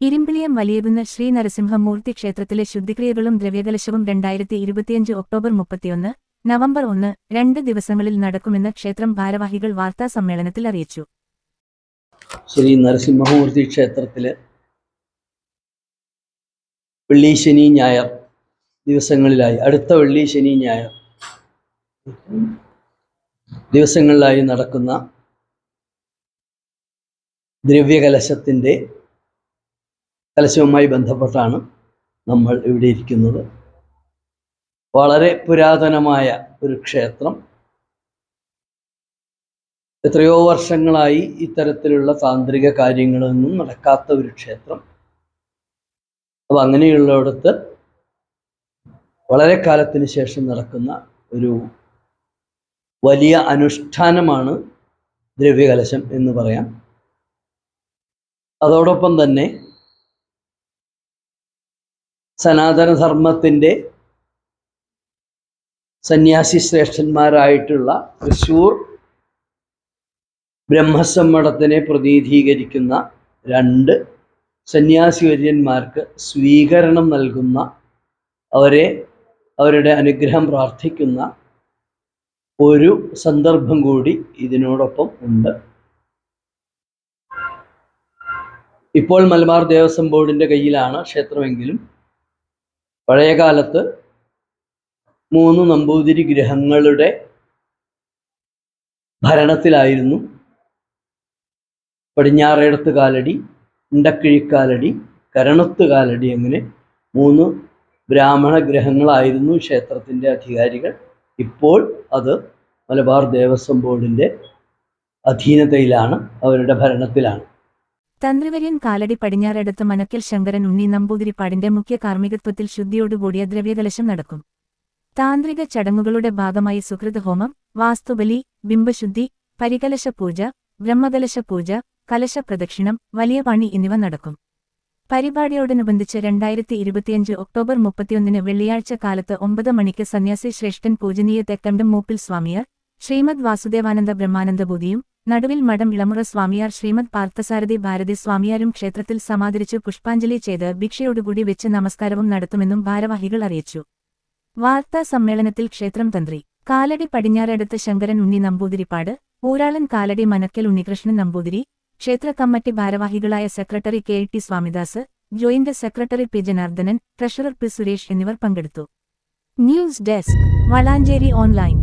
ഇരുമ്പിളിയം വലിയകുന്ന ശ്രീ നരസിംഹമൂർത്തി ക്ഷേത്രത്തിലെ ശുദ്ധിക്രിയകളും ദ്രവ്യകലശവും രണ്ടായിരത്തി ഇരുപത്തിയഞ്ച് ഒക്ടോബർ മുപ്പത്തിയൊന്ന് നവംബർ ഒന്ന് രണ്ട് ദിവസങ്ങളിൽ നടക്കുമെന്ന് ക്ഷേത്രം ഭാരവാഹികൾ വാർത്താ സമ്മേളനത്തിൽ അറിയിച്ചു. ശ്രീ നരസിംഹമൂർത്തി ക്ഷേത്രത്തിലെ വെള്ളി ശനി ഞായർ ദിവസങ്ങളിലായി അടുത്ത വെള്ളി ശനി ഞായർ ദിവസങ്ങളിലായി നടക്കുന്ന ദ്രവ്യകലശത്തിന്റെ കലശവുമായി ബന്ധപ്പെട്ടാണ് നമ്മൾ ഇവിടെ ഇരിക്കുന്നത്. വളരെ പുരാതനമായ ഒരു ക്ഷേത്രം. എത്രയോ വർഷങ്ങളായി ഇത്തരത്തിലുള്ള താന്ത്രിക കാര്യങ്ങളൊന്നും നടക്കാത്ത ഒരു ക്ഷേത്രം. അപ്പം അങ്ങനെയുള്ളിടത്ത് വളരെ കാലത്തിന് ശേഷം നടക്കുന്ന ഒരു വലിയ അനുഷ്ഠാനമാണ് ദ്രവ്യകലശം എന്ന് പറയാം. അതോടൊപ്പം തന്നെ സനാതനധർമ്മത്തിന്റെ സന്യാസി ശ്രേഷ്ഠന്മാരായിട്ടുള്ള തൃശൂർ ബ്രഹ്മസമ്മടത്തിനെ പ്രതിനിധീകരിക്കുന്ന രണ്ട് സന്യാസിവര്യന്മാർക്ക് സ്വീകരണം നൽകുന്ന അവരെ അവരുടെ അനുഗ്രഹം പ്രാർത്ഥിക്കുന്ന ഒരു സന്ദർഭം കൂടി ഇതിനോടൊപ്പം ഉണ്ട്. ഇപ്പോൾ മലബാർ ദേവസ്വം ബോർഡിന്റെ കയ്യിലാണ് ക്ഷേത്രമെങ്കിലും പഴയ കാലത്ത് മൂന്ന് നമ്പൂതിരി ഗ്രഹങ്ങളുടെ ഭരണത്തിലായിരുന്നു. പടിഞ്ഞാറേടത്ത് കാലടി ഇണ്ടക്കിഴിക്കാലടി കരണത്ത് കാലടി അങ്ങനെ മൂന്ന് ബ്രാഹ്മണ ഗ്രഹങ്ങളായിരുന്നു ക്ഷേത്രത്തിന്റെ അധികാരികൾ. ഇപ്പോൾ അത് മലബാർ ദേവസ്വം ബോർഡിന്റെ അധീനതയിലാണ് അവരുടെ ഭരണത്തിലാണ്. തന്ത്രിവര്യൻ കാലടി പടിഞ്ഞാറടുത്ത് മനക്കൽ ശങ്കരൻ ഉണ്ണി നമ്പൂതിരിപ്പാടിന്റെ മുഖ്യ കാർമ്മികത്വത്തിൽ ശുദ്ധിയോടുകൂടിയ ദ്രവ്യകലശം നടക്കും. താന്ത്രിക ചടങ്ങുകളുടെ ഭാഗമായി സുഹൃത് ഹോമം വാസ്തുബലി ബിംബശുദ്ധി പരികലശ പൂജ ബ്രഹ്മകലശ പൂജ കലശ പ്രദക്ഷിണം വലിയ പണി എന്നിവ നടക്കും. പരിപാടിയോടനുബന്ധിച്ച് രണ്ടായിരത്തി ഇരുപത്തിയഞ്ച് ഒക്ടോബർ മുപ്പത്തിയൊന്നിന് വെള്ളിയാഴ്ച കാലത്ത് ഒമ്പത് മണിക്ക് സന്യാസി ശ്രേഷ്ഠൻ പൂജനീയ തെക്കണ്ടം മൂപ്പിൽ സ്വാമിയർ ശ്രീമദ് വാസുദേവാനന്ദ ബ്രഹ്മാനന്ദബോധിയും നടുവിൽ മഠം ഇളമുറ സ്വാമിയാർ ശ്രീമദ് പാർത്ഥസാരഥി ഭാരതി സ്വാമിയാരും ക്ഷേത്രത്തിൽ സമാദരിച്ച് പുഷ്പാഞ്ജലി ചെയ്ത് ഭിക്ഷയോടുകൂടി വെച്ച് നമസ്കാരവും നടത്തുമെന്നും ഭാരവാഹികൾ അറിയിച്ചു. വാർത്താ സമ്മേളനത്തിൽ ക്ഷേത്രം തന്ത്രി കാലടി പടിഞ്ഞാറടുത്ത് ശങ്കരൻ ഉണ്ണി നമ്പൂതിരിപ്പാട് ഊരാളൻ കാലടി മനക്കൽ ഉണ്ണികൃഷ്ണൻ നമ്പൂതിരി ക്ഷേത്ര കമ്മറ്റി ഭാരവാഹികളായ secretary K T Swamidas joint secretary P Janardhanan treasurer P Suresh എന്നിവർ പങ്കെടുത്തു. News desk Valanchery online.